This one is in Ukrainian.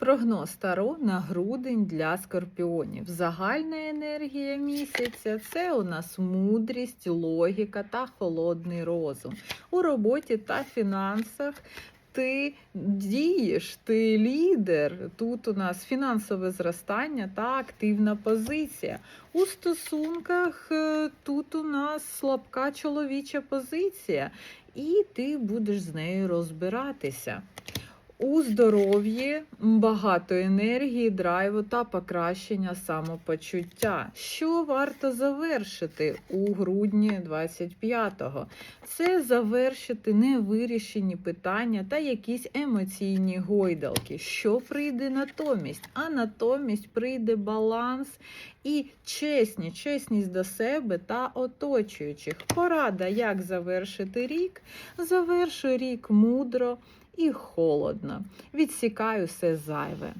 Прогноз Таро на грудень для скорпіонів. Загальна енергія місяця це у нас мудрість, логіка та холодний розум. У роботі та фінансах ти дієш, ти лідер. Тут у нас фінансове зростання та активна позиція. У стосунках е, тут у нас слабка чоловіча позиція, і ти будеш з нею розбиратися. У здоров'ї багато енергії, драйву та покращення самопочуття. Що варто завершити у грудні 25-го? Це завершити невирішені питання та якісь емоційні гойдалки. Що прийде натомість? А натомість прийде баланс і чесність, чесність до себе та оточуючих. Порада, як завершити рік. Завершуй рік мудро і холодно. Відсікаю все зайве.